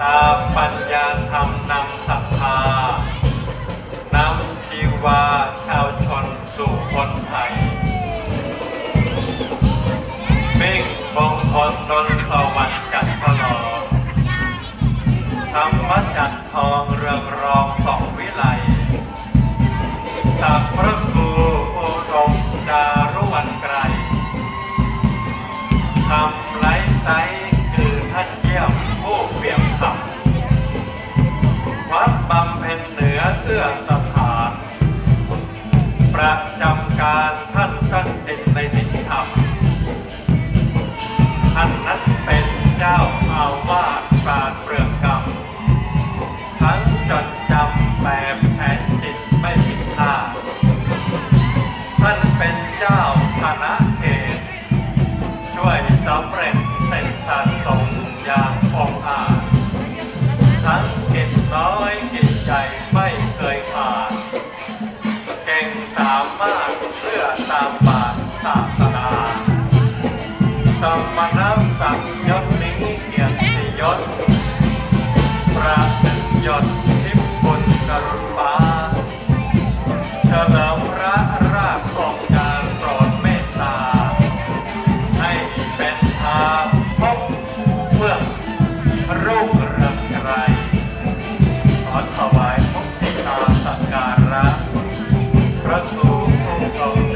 ตาปัญญาธรรมนำศรัทธานำชีวาชาวชนสู่คนไทยเม่งมงคลนนสวรรค์จัดฉลอธรรมจัดทองเรืองรองสองวิไลจากพระ แบบแผนจิตไม่ผิดพลาดท่านเป็นเจ้าคณะเขตช่วยสำเร็จเสร็จสะสมอย่างองอาจทั้งกิจน้อยกิจใหญ่ไม่เคยขาด เก่งสามารถเพื่อตามบาทศาส เราระรากองการโปรดเมตตา ให้เป็นทางพบเมื่อรุ่งเรืไกรอถวายพบติตาสักพระครูอง